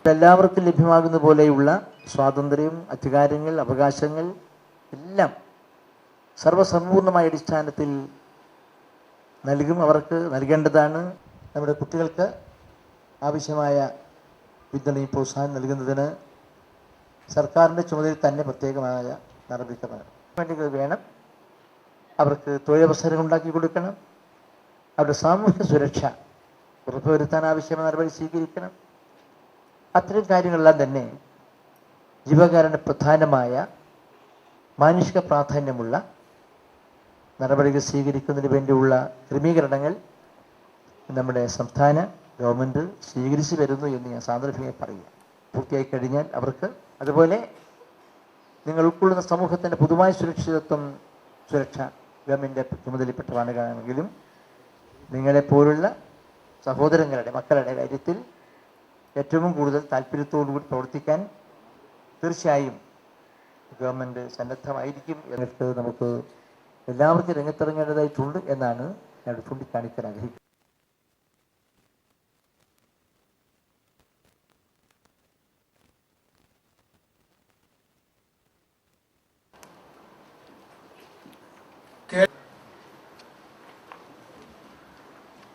മറ്റെല്ലാവർക്കും ലഭ്യമാകുന്ന പോലെയുള്ള സ്വാതന്ത്ര്യം അധികാരങ്ങൾ അവകാശങ്ങൾ എല്ലാം സർവസമ്പൂർണമായ അടിസ്ഥാനത്തിൽ നൽകും അവർക്ക് നൽകേണ്ടതാണ്. നമ്മുടെ കുട്ടികൾക്ക് ആവശ്യമായ പിന്തുണയും പ്രോത്സാഹനം നൽകുന്നതിന് സർക്കാരിന്റെ ചുമതലയിൽ തന്നെ പ്രത്യേകമായ നടപടിക്രമങ്ങൾ. വേണ്ടികൾ വേണം. അവർക്ക് തൊഴിലവസരങ്ങൾ ഉണ്ടാക്കി കൊടുക്കണം. അവരുടെ സാമൂഹിക സുരക്ഷ ഉറപ്പുവരുത്താൻ ആവശ്യമായ നടപടി സ്വീകരിക്കണം. അത്തരം കാര്യങ്ങളെല്ലാം തന്നെ ജീവകാരണ പ്രധാനമായ മാനുഷിക പ്രാധാന്യമുള്ള നടപടികൾ സ്വീകരിക്കുന്നതിന് വേണ്ടിയുള്ള ക്രമീകരണങ്ങൾ നമ്മുടെ സംസ്ഥാന ഗവൺമെന്റ് സ്വീകരിച്ചു വരുന്നു എന്ന് ഞാൻ സാന്ദർഭികമായി പറയുക. പൂർത്തിയായി കഴിഞ്ഞാൽ അവർക്ക് അതുപോലെ നിങ്ങൾ ഉൾക്കൊള്ളുന്ന സമൂഹത്തിന്റെ പൊതുവായ സുരക്ഷിതത്വം സുരക്ഷ ഗവൺമെന്റ് കാണുമെങ്കിലും നിങ്ങളെപ്പോലുള്ള സഹോദരങ്ങളുടെ മക്കളുടെ കാര്യത്തിൽ ഏറ്റവും കൂടുതൽ താല്പര്യത്തോടുകൂടി പ്രവർത്തിക്കാൻ തീർച്ചയായും ഗവൺമെന്റ് സന്നദ്ധമായിരിക്കും എന്നിട്ട് നമുക്ക് എല്ലാവർക്കും രംഗത്തിറങ്ങേണ്ടതായിട്ടുണ്ട് എന്നാണ് ഞാൻ ചൂണ്ടിക്കാണിക്കാൻ ആഗ്രഹിക്കുന്നത്.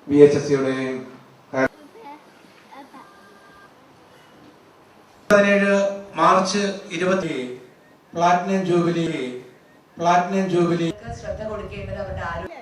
വി എച്ച് എസ് സിയുടെയും പതിനേഴ് മാർച്ച് ഇരുപത്തി പ്ലാറ്റിനം ജൂബിലി പ്ലാറ്റിനം ജൂബിലി. ശ്രദ്ധ കൊടുക്കേണ്ടത് അവരുടെ ആരോഗ്യ